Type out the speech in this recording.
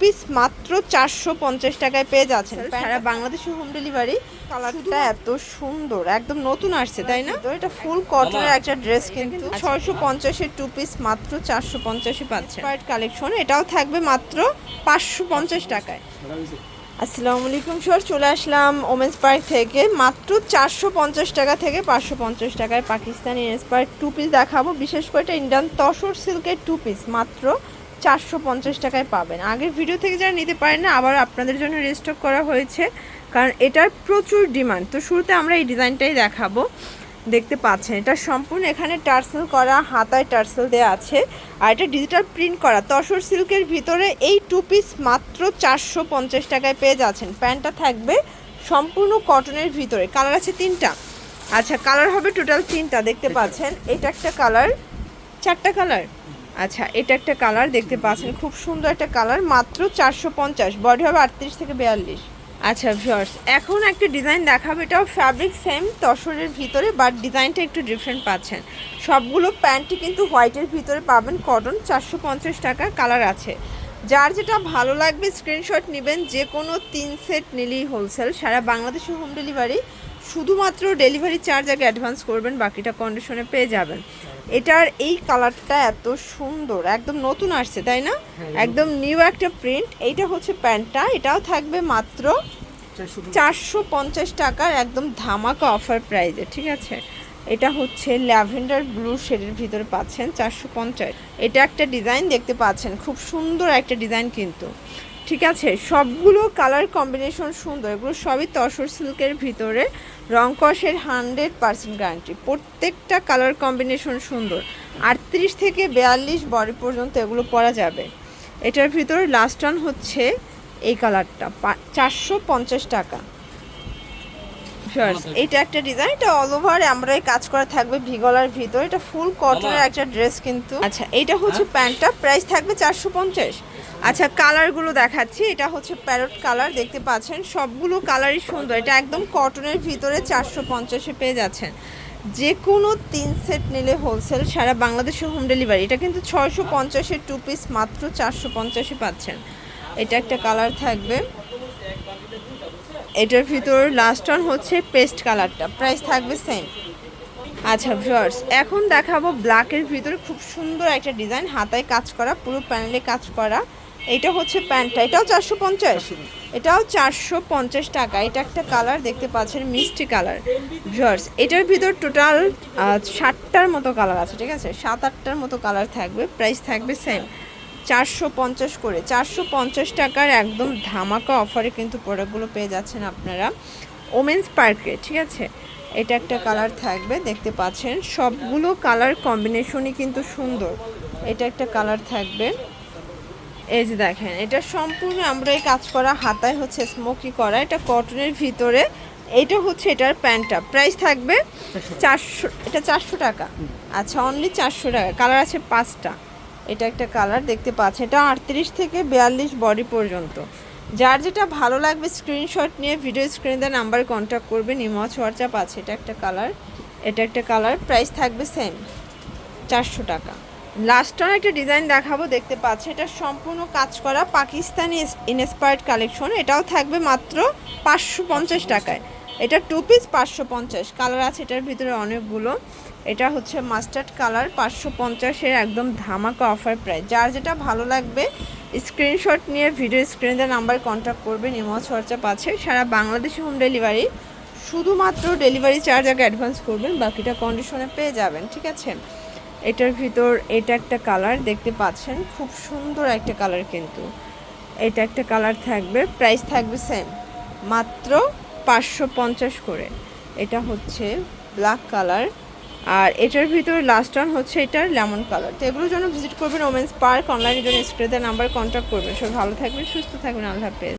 Piece মাত্র চারশো পঞ্চাশ টাকায় পেয়ে যাচ্ছেন সারা বাংলাদেশে হোম ডেলিভারি কালারটা এত সুন্দর একদম নতুন আসছে তাই না? তো এটা ফুল কটনের একটা ড্রেস কিন্তু ছয়শো পঞ্চাশের টু পিস মাত্র চারশো পঞ্চাশে পাচ্ছে হোয়াইট কালেকশন এটাও থাকবে মাত্র পাঁচশো পঞ্চাশ টাকায়। আসসালামু আলাইকুম স্যার চলে আসলাম ওমেন্স পার্ক থেকে। মাত্র চারশো পঞ্চাশ টাকা থেকে পাঁচশো পঞ্চাশ টাকায় পাকিস্তানি ইন্সপায়ার টু পিস দেখাবো। বিশেষ করে এটা ইন্ডিয়ান তসর সিল্কের টু পিস মাত্র চারশো পঞ্চাশ টাকায় পাবেন। আগের ভিডিও থেকে যারা নিতে পারেন না আবার আপনাদের জন্য রেস্টক করা হয়েছে কারণ এটার প্রচুর ডিমান্ড তো শুরুতে আমরা এই ডিজাইনটাই দেখাবো। দেখতে পাচ্ছেন এটা সম্পূর্ণ এখানে টার্সেল করা হাতায় টার্সেল দেওয়া আছে আর এটা ডিজিটাল প্রিন্ট করা। তসর সিল্কের ভিতরে এই টু পিস মাত্র চারশো পঞ্চাশ টাকায় পেয়ে যাচ্ছেন। প্যান্টটা থাকবে সম্পূর্ণ কটনের ভিতরে। কালার আছে তিনটা। আচ্ছা কালার হবে টোটাল তিনটা। দেখতে পাচ্ছেন এটা একটা কালার চারটা কালার আচ্ছা এটা একটা কালার দেখতে পাচ্ছেন, খুব সুন্দর একটা কালার, মাত্র চারশো পঞ্চাশ, বডি হবে আটত্রিশ থেকে বিয়াল্লিশ। আচ্ছা ভিউয়ার্স এখন একটা ডিজাইন দেখাবো, এটাও ফ্যাব্রিক সেম তসরের ভিতরে বাট ডিজাইনটা একটু ডিফারেন্ট পাচ্ছেন। সবগুলো প্যান্টই কিন্তু হোয়াইটের ভিতরে পাবেন কটন চারশো পঞ্চাশ টাকা কালার আছে। যার যেটা ভালো লাগবে স্ক্রিনশট নেবেন, যে কোনো তিন সেট নিলেই হোলসেল সারা বাংলাদেশে হোম ডেলিভারি শুধুমাত্র ডেলিভারি চার্জ আগে অ্যাডভান্স করবেন, বাকিটা কন্ডিশনে পেয়ে যাবেন। এটার এই কালারটা এত সুন্দর একদম নতুন আসছে তাই না? একদম নিউ একটা প্রিন্ট এইটা হচ্ছে প্যান্টটা এটাও থাকবে মাত্র চারশো পঞ্চাশ। টাকার একদম ধামাকা অফার প্রাইজে ঠিক আছে? এটা হচ্ছে ল্যাভেন্ডার ব্লু শেডের ভিতরে পাচ্ছেন চারশো পঞ্চাশ। এটা একটা ডিজাইন দেখতে পাচ্ছেন খুব সুন্দর একটা ডিজাইন কিন্তু। ঠিক আছে? সবগুলো কালার কম্বিনেশন সুন্দর এগুলো সবই তসর সিল্কের ভিতরে। রং কষের হান্ড্রেড পার্সেন্ট গ্যারান্টি। প্রত্যেকটা কালার কম্বিনেশন সুন্দর। আটত্রিশ থেকে বিয়াল্লিশ বডি পর্যন্ত এগুলো পরা যাবে। এটার ভিতর লাস্ট ওয়ান হচ্ছে এই কালারটা। চারশো পঞ্চাশ টাকা। Viewers, এটা একটা ডিজাইন এটা অল ওভার আমরা কাজ করা থাকবে ভিগলার ভিতর। এটা ফুল কটনের একটা ড্রেস কিন্তু। আচ্ছা এটা হচ্ছে প্যান্টটা প্রাইস থাকবে চারশো পঞ্চাশ। আচ্ছা কালারগুলো দেখাচ্ছি। এটা হচ্ছে প্যারট কালার দেখতে পাচ্ছেন। সবগুলো কালারই সুন্দর। এটা একদম কটনের ভিতরে চারশো পঞ্চাশে পেয়ে যাচ্ছেন। যে কোনো তিন সেট নিলে হোলসেল সারা বাংলাদেশে হোম ডেলিভারি এটা কিন্তু ছয়শো পঞ্চাশের টু পিস মাত্র চারশো পঞ্চাশে পাচ্ছেন। এটা একটা কালার থাকবে। এটার ভিতর লাস্ট ওয়ান হচ্ছে পেস্ট কালারটা প্রাইস থাকবে সেম আচ্ছা ভিউয়ার্স এখন দেখাবো ব্ল্যাকের ভিতরে খুব সুন্দর একটা ডিজাইন হাতায় কাজ করা, পুরো প্যানেলে কাজ করা। এটা হচ্ছে প্যান্টটা এটাও চারশো পঞ্চাশ। এটাও চারশো পঞ্চাশ টাকা। এটা একটা কালার দেখতে পাচ্ছেন, মিষ্টি কালার ভিউয়ার্স এটার ভিতর টোটাল ষাটটার মতো কালার আছে, ঠিক আছে? সাত আটটার মতো কালার থাকবে প্রাইস থাকবে সেম চারশো পঞ্চাশ করে। চারশো পঞ্চাশ টাকার একদম ধামাকা অফারে কিন্তু প্রোডাক্টগুলো পেয়ে যাচ্ছেন আপনারা। ওমেন্স পার্কে, ঠিক আছে? এটা একটা কালার থাকবে, দেখতে পাচ্ছেন। সবগুলো কালার কম্বিনেশনই কিন্তু সুন্দর। এটা একটা কালার থাকবে। এই যে দেখেন, এটা সম্পূর্ণ আমরা এই কাজ করা, হাতায় হচ্ছে স্মোকি করা। এটা কটনের ভিতরে, এটা হচ্ছে এটার প্যান্টটা। প্রাইস থাকবে চারশো, এটা চারশো টাকা। আচ্ছা অনলি চারশো টাকা। কালার আছে পাঁচটা। এটা একটা কালার দেখতে পাচ্ছেন। এটা আটত্রিশ থেকে বিয়াল্লিশ বডি পর্যন্ত। যার যেটা ভালো লাগবে স্ক্রিনশট নিয়ে ভিডিও স্ক্রিনে দেওয়া নাম্বারে কন্ট্যাক্ট করবেন। ইমজ, হোয়াটসঅ্যাপ আছে। এটা একটা কালার এটা একটা কালার প্রাইস থাকবে সেম চারশো টাকা। লাস্ট একটা ডিজাইন দেখাবো, দেখতে পাচ্ছি এটা সম্পূর্ণ কাজ করা পাকিস্তানি ইনস্পায়ার্ড কালেকশন এটাও থাকবে মাত্র পাঁচশো পঞ্চাশ টাকায়। এটা টু পিস পাঁচশো পঞ্চাশ। কালার আছে এটার ভিতরে অনেকগুলো। এটা হচ্ছে মাস্টার্ড কালার পাঁচশো পঞ্চাশের একদম ধামাকা অফার প্রাইস যার যেটা ভালো লাগবে স্ক্রিনশট নিয়ে ভিডিও স্ক্রিনে নাম্বার কন্ট্যাক্ট করবেন ইমজ হোয়াটসঅ্যাপ আছে। সারা বাংলাদেশে হোম ডেলিভারি শুধুমাত্র ডেলিভারি চার্জ আগে অ্যাডভান্স করবেন, বাকিটা কন্ডিশনে পেয়ে যাবেন, ঠিক আছে? এটার ভিতর এটা একটা কালার দেখতে পাচ্ছেন, খুব সুন্দর একটা কালার কিন্তু। এটা একটা কালার থাকবে প্রাইস থাকবে সেম মাত্র পাঁচশো পঞ্চাশ করে। এটা হচ্ছে ব্ল্যাক কালার আর এটার ভিতর লাস্ট ওয়ান হচ্ছে এটার লেমন কালার তো এগুলোর জন্য ভিজিট করবেন ওমেন্স পার্ক অনলাইনের জন্য স্ক্রিনে নাম্বার কন্ট্যাক্ট করবেন। সব ভালো থাকবেন, সুস্থ থাকবেন, আল্লাহ হাফেজ।